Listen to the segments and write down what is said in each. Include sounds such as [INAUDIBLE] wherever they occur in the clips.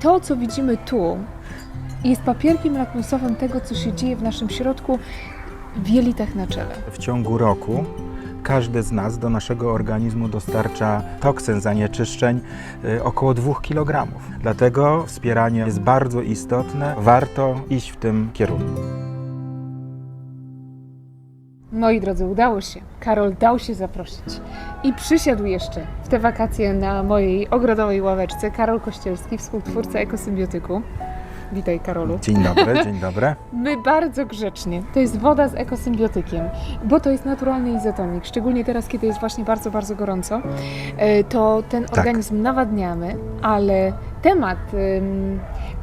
to, co widzimy tu, jest papierkiem lakmusowym tego, co się dzieje w naszym środku w jelitach na czele. W ciągu roku każdy z nas do naszego organizmu dostarcza toksyn, zanieczyszczeń y, około 2 kg. Dlatego wspieranie jest bardzo istotne. Warto iść w tym kierunku. Moi drodzy, udało się. Karol dał się zaprosić. I przysiadł jeszcze w te wakacje na mojej ogrodowej ławeczce Karol Kościelski, współtwórca ekosymbiotyku. Witaj, Karolu. Dzień dobry, dzień dobry. [LAUGHS] My bardzo grzecznie. To jest woda z ekosymbiotykiem, bo to jest naturalny izotonik. Szczególnie teraz, kiedy jest właśnie bardzo, bardzo gorąco, e, to ten Tak. organizm nawadniamy, ale temat,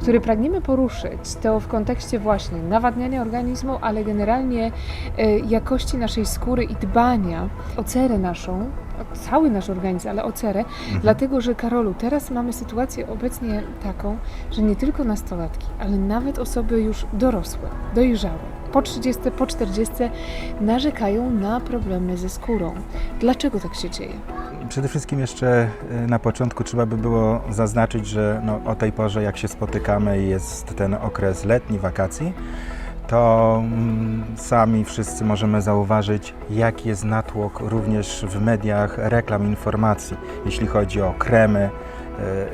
który pragniemy poruszyć, to w kontekście właśnie nawadniania organizmu, ale generalnie e, jakości naszej skóry i dbania o cerę naszą, cały nasz organizm, ale o cerę, dlatego że Karolu, teraz mamy sytuację obecnie taką, że nie tylko nastolatki, ale nawet osoby już dorosłe, dojrzałe, po 30, po 40 narzekają na problemy ze skórą. Dlaczego tak się dzieje? Przede wszystkim jeszcze y, na początku trzeba by było zaznaczyć, że no, o tej porze jak się spotykamy jest ten okres letni, wakacji, to mm, sami wszyscy możemy zauważyć, jaki jest natłok również w mediach reklam, informacji, jeśli chodzi o kremy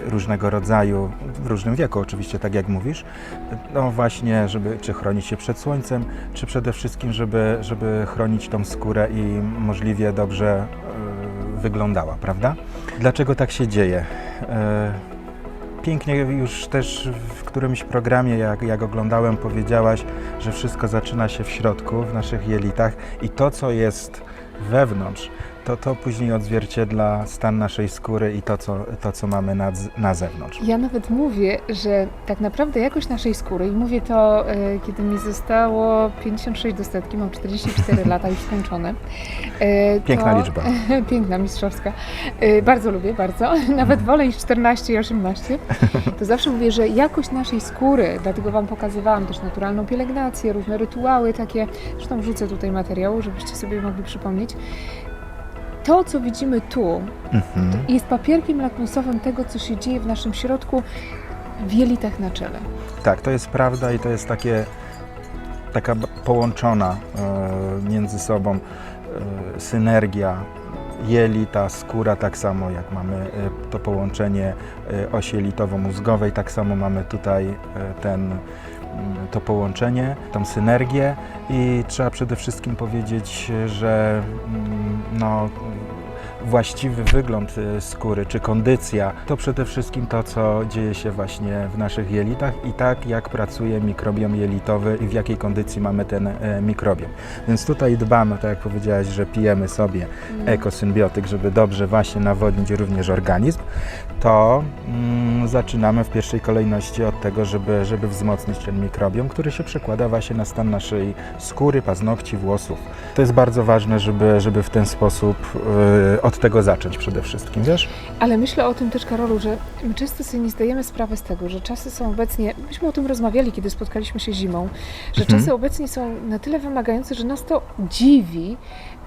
y, różnego rodzaju, w różnym wieku oczywiście, tak jak mówisz, no właśnie, żeby czy chronić się przed słońcem, czy przede wszystkim, żeby, żeby chronić tą skórę i możliwie dobrze wyglądała, prawda? Dlaczego tak się dzieje? E, Pięknie już też w którymś programie, jak, jak oglądałem, powiedziałaś, że wszystko zaczyna się w środku, w naszych jelitach i to, co jest wewnątrz, to to później odzwierciedla stan naszej skóry i to, co, to, co mamy na, na zewnątrz. Ja nawet mówię, że tak naprawdę jakość naszej skóry, i mówię to, e, kiedy mi zostało 56 do setki, mam 44 [LAUGHS] lata już skończone. e, to- Piękna liczba. [LAUGHS] Piękna, mistrzowska. E, Bardzo lubię, bardzo. [LAUGHS] Nawet wolę niż 14 i 18. To zawsze mówię, że jakość naszej skóry, dlatego Wam pokazywałam też naturalną pielęgnację, różne rytuały takie, zresztą wrzucę tutaj materiału, żebyście sobie mogli przypomnieć. To, co widzimy tu, Mhm. jest papierkiem lakmusowym tego, co się dzieje w naszym środku w jelitach na czele. Tak, to jest prawda i to jest takie, taka połączona e, między sobą e, synergia jelita, skóra, tak samo jak mamy e, to połączenie e, osi jelitowo-mózgowej, tak samo mamy tutaj e, ten, to połączenie, tą synergię i trzeba przede wszystkim powiedzieć, że mm, no, właściwy wygląd y, skóry czy kondycja to przede wszystkim to, co dzieje się właśnie w naszych jelitach i tak jak pracuje mikrobiom jelitowy i w jakiej kondycji mamy ten e, mikrobiom. Więc tutaj dbamy, tak jak powiedziałaś, że pijemy sobie ekosymbiotyk, żeby dobrze właśnie nawodnić również organizm, to mm, zaczynamy w pierwszej kolejności od tego, żeby, żeby wzmocnić ten mikrobiom, który się przekłada właśnie na stan naszej skóry, paznokci, włosów. To jest bardzo ważne, żeby, żeby w ten sposób y, od tego zacząć przede wszystkim, wiesz? Ale myślę o tym też, Karolu, że my często sobie nie zdajemy sprawy z tego, że czasy są obecnie, myśmy o tym rozmawiali, kiedy spotkaliśmy się zimą, że Mhm. czasy obecnie są na tyle wymagające, że nas to dziwi,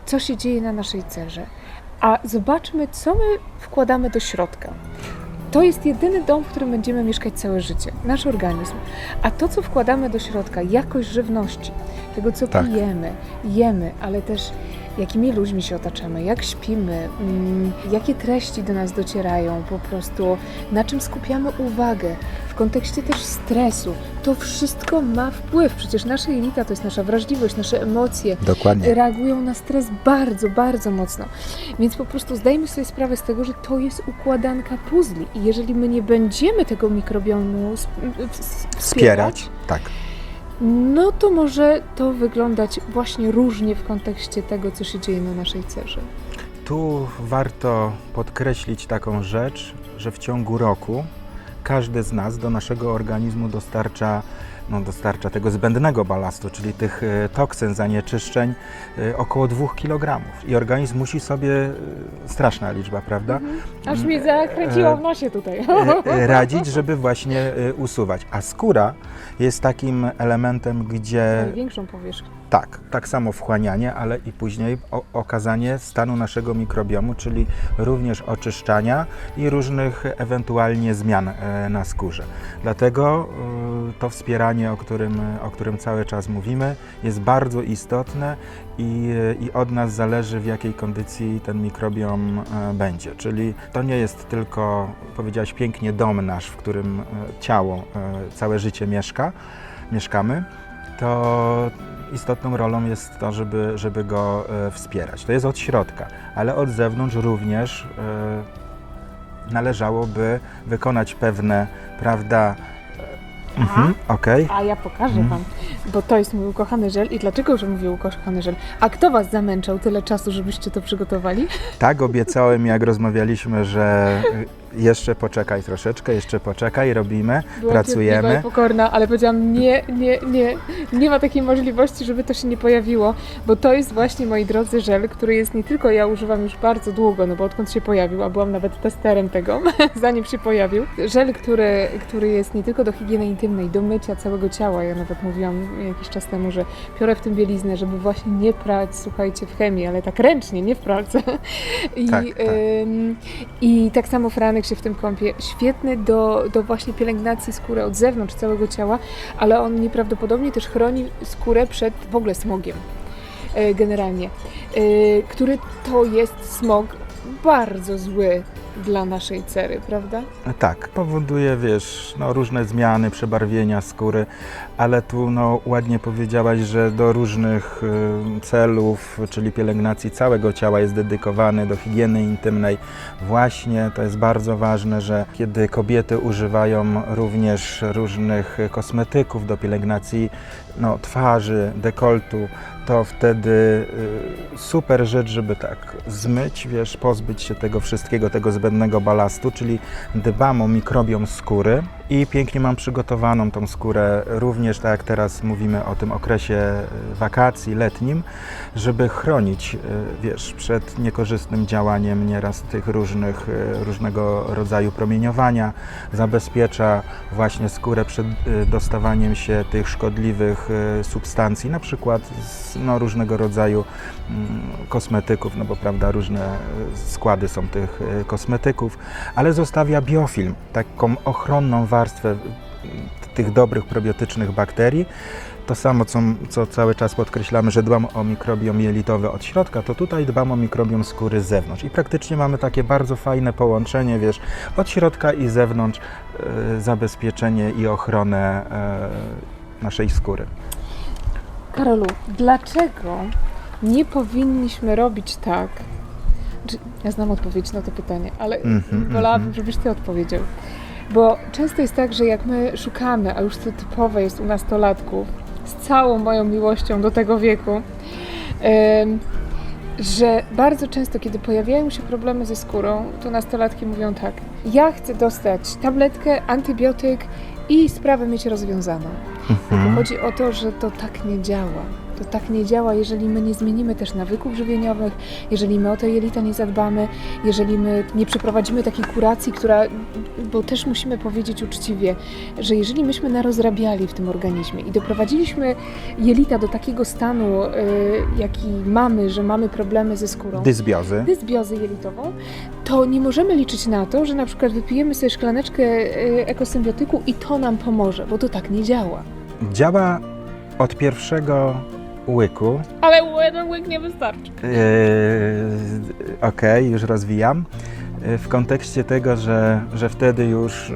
co się dzieje na naszej cerze. A zobaczmy, co my wkładamy do środka. To jest jedyny dom, w którym będziemy mieszkać całe życie, nasz organizm. A to, co wkładamy do środka, jakość żywności, tego, co Tak. pijemy, jemy, ale też jakimi ludźmi się otaczamy, jak śpimy, mm, jakie treści do nas docierają, po prostu na czym skupiamy uwagę, w kontekście też stresu. To wszystko ma wpływ. Przecież nasze jelita to jest nasza wrażliwość, nasze emocje, Dokładnie. reagują na stres bardzo, bardzo mocno. Więc po prostu zdajmy sobie sprawę z tego, że to jest układanka puzli i jeżeli my nie będziemy tego mikrobiomu sp- s- Wspierać, tak. No to może to wyglądać właśnie różnie w kontekście tego, co się dzieje na naszej cerze. Tu warto podkreślić taką rzecz, że w ciągu roku każdy z nas do naszego organizmu dostarcza no, dostarcza tego zbędnego balastu, czyli tych e, toksyn, zanieczyszczeń e, około 2 kg. I organizm musi sobie, e, straszna liczba, prawda? Aż mi zakręciło w nosie tutaj. radzić, żeby właśnie usuwać. A skóra jest takim elementem, gdzie Największą powierzchnię. tak, tak samo wchłanianie, ale i później okazanie stanu naszego mikrobiomu, czyli również oczyszczania i różnych ewentualnie zmian na skórze. Dlatego to wspieranie, o którym, o którym cały czas mówimy, jest bardzo istotne i, i od nas zależy, w jakiej kondycji ten mikrobiom e, będzie. Czyli to nie jest tylko, powiedziałaś pięknie, dom nasz, w którym e, ciało e, całe życie mieszka, mieszkamy, to istotną rolą jest to, żeby, żeby go wspierać. To jest od środka, ale od zewnątrz również należałoby wykonać pewne, prawda? Mhm, okej. A ja pokażę Mhm. Wam, bo to jest mój ukochany żel. I dlaczego, że mówię ukochany żel? A kto Was zamęczał tyle czasu, żebyście to przygotowali? Tak obiecałem, jak rozmawialiśmy, że jeszcze poczekaj troszeczkę, jeszcze poczekaj, robimy, Byłam pracujemy. i pokorna, ale powiedziałam nie, nie, nie, nie ma takiej możliwości, żeby to się nie pojawiło, bo to jest właśnie, moi drodzy, żel, który jest nie tylko ja używam już bardzo długo, no bo odkąd się pojawił, a byłam nawet testerem tego, [LAUGHS] zanim się pojawił. Żel, który, który jest nie tylko do higieny intymnej, do mycia całego ciała. Ja nawet mówiłam jakiś czas temu, że piorę w tym bieliznę, żeby właśnie nie prać, słuchajcie, w chemii, ale tak ręcznie, nie w pralce. [LAUGHS] I Tak, tak. Ym, I tak samo Franek się w tym kąpie. Świetny do, do właśnie pielęgnacji skóry od zewnątrz całego ciała, ale on nieprawdopodobnie też chroni skórę przed w ogóle smogiem. e, Generalnie, e, który to jest smog bardzo zły dla naszej cery, prawda? Tak, powoduje, wiesz, no, różne zmiany, przebarwienia skóry, ale tu no, ładnie powiedziałaś, że do różnych y, celów, czyli pielęgnacji całego ciała jest dedykowany, do higieny intymnej. Właśnie to jest bardzo ważne, że kiedy kobiety używają również różnych kosmetyków do pielęgnacji no, twarzy, dekoltu, to wtedy y, super rzecz, żeby tak zmyć, wiesz, pozbyć się tego wszystkiego, tego zbędnego balastu, czyli dbam o mikrobiom skóry i pięknie mam przygotowaną tą skórę, również tak jak teraz mówimy o tym okresie y, wakacji letnim, żeby chronić, y, wiesz, przed niekorzystnym działaniem nieraz tych różnych, y, różnego rodzaju promieniowania, zabezpiecza właśnie skórę przed dostawaniem się tych szkodliwych substancji, na przykład z no, różnego rodzaju mm, kosmetyków, no bo prawda, różne składy są tych kosmetyków, ale zostawia biofilm, taką ochronną warstwę tych dobrych probiotycznych bakterii. To samo, co, co cały czas podkreślamy, że dbam o mikrobiom jelitowy od środka, to tutaj dbam o mikrobiom skóry z zewnątrz. I praktycznie mamy takie bardzo fajne połączenie, wiesz, od środka i zewnątrz, e, zabezpieczenie i ochronę e, naszej skóry. Karolu, dlaczego nie powinniśmy robić tak? Znaczy, Ja znam odpowiedź na to pytanie, ale Mhm, wolałabym, mhm. żebyś ty odpowiedział. Bo często jest tak, że jak my szukamy, a już to typowe jest u nastolatków, z całą moją miłością do tego wieku, że bardzo często, kiedy pojawiają się problemy ze skórą, to nastolatki mówią tak: Ja chcę dostać tabletkę, antybiotyk i sprawę mieć rozwiązaną. Mhm. chodzi o to, że to tak nie działa. To tak nie działa, jeżeli my nie zmienimy też nawyków żywieniowych, jeżeli my o te jelita nie zadbamy, jeżeli my nie przeprowadzimy takiej kuracji, która, bo też musimy powiedzieć uczciwie, że jeżeli myśmy narozrabiali w tym organizmie i doprowadziliśmy jelita do takiego stanu, y, jaki mamy, że mamy problemy ze skórą, Dysbiozy. dysbiozę jelitową, to nie możemy liczyć na to, że na przykład wypijemy sobie szklaneczkę y, ekosymbiotyku i to nam pomoże, bo to tak nie działa. Działa od pierwszego łyku. Ale jeden łyk nie wystarczy. Yy, Okej, już rozwijam. Yy, W kontekście tego, że, że wtedy już yy,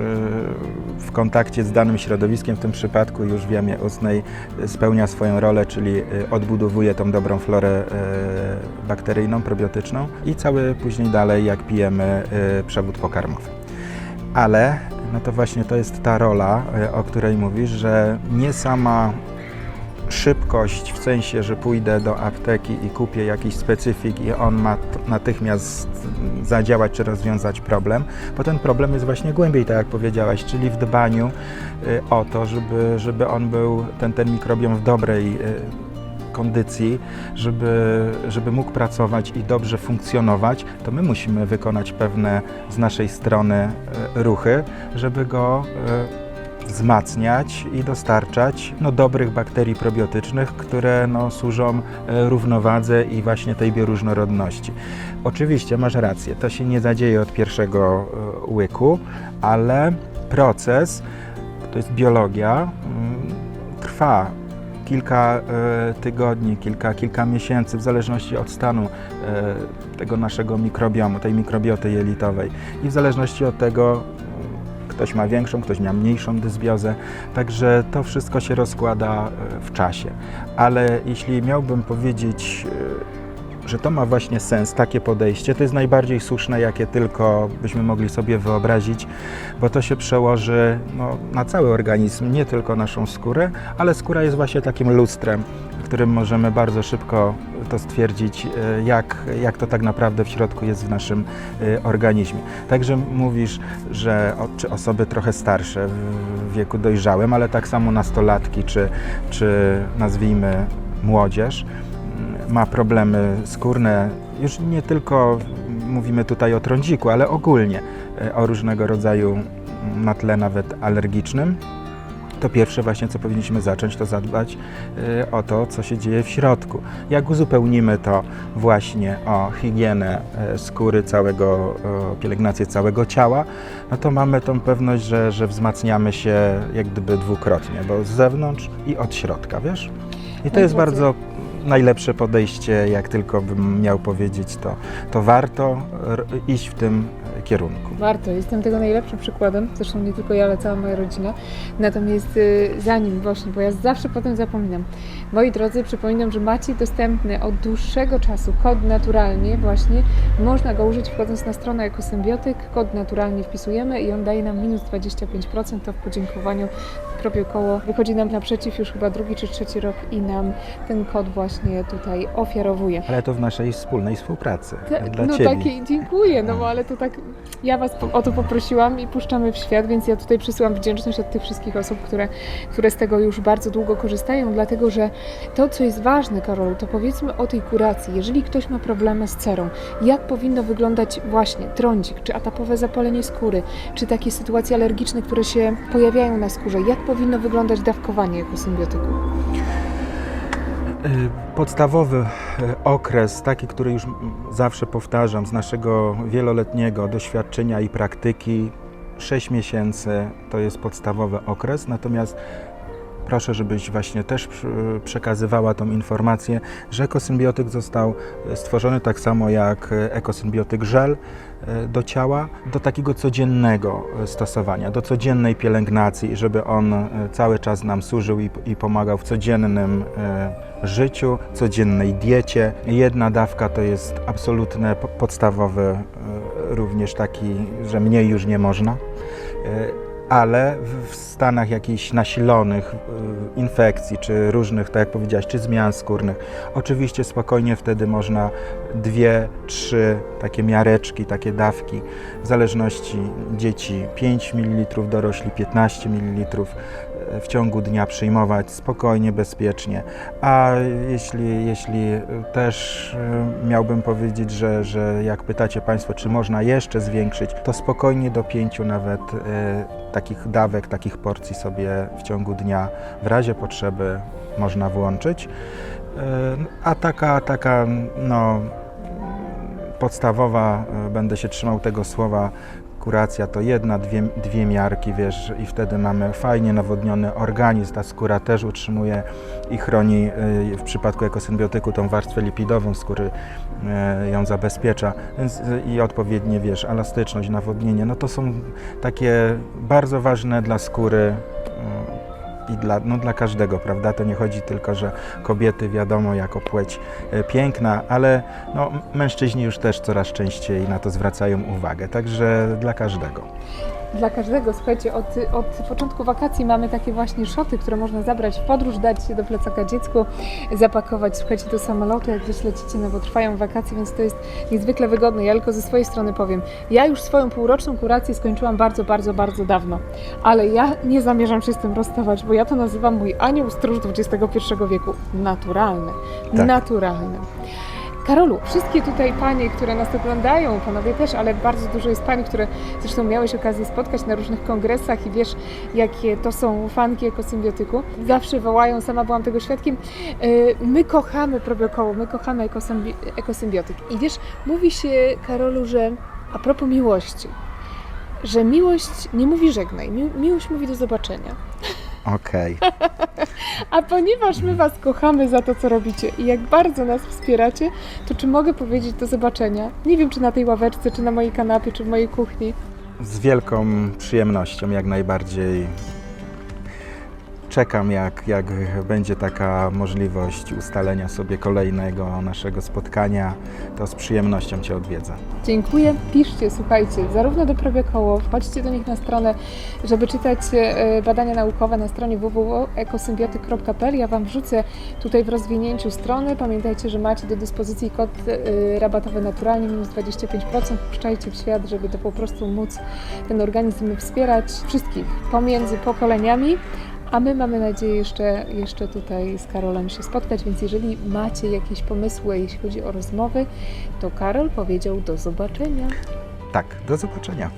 w kontakcie z danym środowiskiem, w tym przypadku już w jamie ustnej, yy, spełnia swoją rolę, czyli yy, odbudowuje tą dobrą florę yy, bakteryjną, probiotyczną i cały później dalej, jak pijemy, yy, przewód pokarmowy. Ale no to właśnie to jest ta rola, o której mówisz, że nie sama szybkość, w sensie, że pójdę do apteki i kupię jakiś specyfik i on ma natychmiast zadziałać czy rozwiązać problem, bo ten problem jest właśnie głębiej, tak jak powiedziałaś, czyli w dbaniu y, o to, żeby, żeby on był, ten, ten mikrobiom w dobrej y, kondycji, żeby, żeby mógł pracować i dobrze funkcjonować, to my musimy wykonać pewne z naszej strony e, ruchy, żeby go wzmacniać i dostarczać no, dobrych bakterii probiotycznych, które no, służą e, równowadze i właśnie tej bioróżnorodności. Oczywiście masz rację, to się nie zadzieje od pierwszego e, łyku, ale proces, to jest biologia, mm, trwa kilka e, tygodni, kilka, kilka miesięcy, w zależności od stanu tego naszego mikrobiomu, tej mikrobioty jelitowej. I w zależności od tego ktoś ma większą, ktoś ma mniejszą dysbiozę, także to wszystko się rozkłada e, w czasie. Ale jeśli miałbym powiedzieć, e, że to ma właśnie sens, takie podejście, to jest najbardziej słuszne, jakie tylko byśmy mogli sobie wyobrazić, bo to się przełoży no, na cały organizm, nie tylko naszą skórę, ale skóra jest właśnie takim lustrem, którym możemy bardzo szybko to stwierdzić, e, jak, jak to tak naprawdę w środku jest w naszym e, organizmie. Także mówisz, że czy osoby trochę starsze w wieku dojrzałym, ale tak samo nastolatki, czy, czy nazwijmy młodzież, m, ma problemy skórne, już nie tylko mówimy tutaj o trądziku, ale ogólnie e, o różnego rodzaju m, na tle nawet alergicznym, to pierwsze właśnie, co powinniśmy zacząć, to zadbać e, o to, co się dzieje w środku. Jak uzupełnimy to właśnie o higienę e, skóry, całego, pielęgnację całego ciała, no to mamy tą pewność, że, że wzmacniamy się jak gdyby dwukrotnie, bo z zewnątrz i od środka, wiesz? I to jest bardzo najlepsze podejście, jak tylko bym miał powiedzieć, to, to warto iść w tym kierunku. Warto, jestem tego najlepszym przykładem, zresztą nie tylko ja, ale cała moja rodzina. Natomiast y, zanim właśnie, bo ja zawsze potem zapominam. Moi drodzy, przypominam, że macie dostępny od dłuższego czasu kod naturalnie właśnie. Można go użyć wchodząc na stronę Ekosymbiotyk. Kod naturalnie wpisujemy i on daje nam minus 25%. To w podziękowaniu Kropiokoło wychodzi nam naprzeciw już chyba drugi czy trzeci rok i nam ten kod właśnie tutaj ofiarowuje. Ale to w naszej wspólnej współpracy. Ta- dla no Ciebie. takie dziękuję, no bo ale to tak ja Was po, o to poprosiłam i puszczamy w świat, więc ja tutaj przysyłam wdzięczność od tych wszystkich osób, które, które z tego już bardzo długo korzystają, dlatego że to, co jest ważne, Karolu, to powiedzmy o tej kuracji. Jeżeli ktoś ma problemy z cerą, jak powinno wyglądać właśnie trądzik, czy atapowe zapalenie skóry, czy takie sytuacje alergiczne, które się pojawiają na skórze, jak powinno wyglądać dawkowanie ekosymbiotyku? Y, Podstawowy y, okres, taki, który już zawsze powtarzam z naszego wieloletniego doświadczenia i praktyki, 6 miesięcy to jest podstawowy okres, natomiast proszę, żebyś właśnie też przy- przekazywała tą informację, że ekosymbiotyk został y, stworzony tak samo jak y, ekosymbiotyk żel do ciała, do takiego codziennego stosowania, do codziennej pielęgnacji, żeby on cały czas nam służył i, pomagał w codziennym życiu, codziennej diecie. Jedna dawka to jest absolutne po- podstawowy, również taki, że mniej już nie można. Ale w- w stanach jakichś nasilonych y, infekcji, czy różnych, tak jak powiedziałaś, czy zmian skórnych, oczywiście spokojnie wtedy można dwie, trzy takie miareczki, takie dawki, w zależności dzieci 5 ml, dorośli 15 ml w ciągu dnia przyjmować spokojnie, bezpiecznie. A jeśli, jeśli też y, miałbym powiedzieć, że, że jak pytacie Państwo, czy można jeszcze zwiększyć, to spokojnie do pięciu nawet y, takich dawek, takich porcji sobie w ciągu dnia w razie potrzeby można włączyć. Y, A taka, taka no, podstawowa, będę się trzymał tego słowa, kuracja to jedna, dwie, dwie miarki, wiesz, i wtedy mamy fajnie nawodniony organizm. Ta skóra też utrzymuje i chroni y, w przypadku ekosymbiotyku tą warstwę lipidową skóry, y, ją zabezpiecza. Więc, y, I odpowiednie, wiesz, elastyczność, nawodnienie, no to są takie bardzo ważne dla skóry i dla, no, dla każdego, prawda? To nie chodzi tylko, że kobiety wiadomo jako płeć y, piękna, ale no, mężczyźni już też coraz częściej na to zwracają uwagę, także dla każdego. Dla każdego. Słuchajcie, od, od początku wakacji mamy takie właśnie szoty, które można zabrać w podróż, dać się do plecaka dziecku, zapakować, słuchajcie, do samolotu, jak gdzieś lecicie, no bo trwają wakacje, więc to jest niezwykle wygodne. Ja tylko ze swojej strony powiem, ja już swoją półroczną kurację skończyłam bardzo, bardzo, bardzo dawno, ale ja nie zamierzam się z tym rozstawać, bo ja to nazywam mój anioł stróż XXI wieku. Naturalny. Tak. Naturalny. Karolu, wszystkie tutaj panie, które nas oglądają, panowie też, ale bardzo dużo jest pań, które zresztą miałeś okazję spotkać na różnych kongresach i wiesz, jakie to są fanki ekosymbiotyku. Zawsze wołają, sama byłam tego świadkiem, yy, my kochamy probiokoło, my kochamy ekosymbi- ekosymbiotyk. I wiesz, mówi się, Karolu, że a propos miłości, że miłość nie mówi żegnaj, mi- miłość mówi do zobaczenia. [LAUGHS] Okej. [LAUGHS] A ponieważ my Was kochamy za to, co robicie i jak bardzo nas wspieracie, to czy mogę powiedzieć do zobaczenia? Nie wiem, czy na tej ławeczce, czy na mojej kanapie, czy w mojej kuchni. Z wielką przyjemnością, jak najbardziej. Czekam, jak, jak będzie taka możliwość ustalenia sobie kolejnego naszego spotkania, to z przyjemnością Cię odwiedzę. Dziękuję. Piszcie, słuchajcie, zarówno do Probiokoło, wchodźcie do nich na stronę, żeby czytać e, badania naukowe na stronie www.ekosymbiotyk.pl. Ja Wam wrzucę tutaj w rozwinięciu strony. Pamiętajcie, że macie do dyspozycji kod e, rabatowy naturalnie minus 25%. Puszczajcie w świat, żeby to po prostu móc ten organizm wspierać wszystkich pomiędzy pokoleniami. A my mamy nadzieję jeszcze, jeszcze tutaj z Karolem się spotkać, więc jeżeli macie jakieś pomysły, jeśli chodzi o rozmowy, to Karol powiedział do zobaczenia. Tak, do zobaczenia.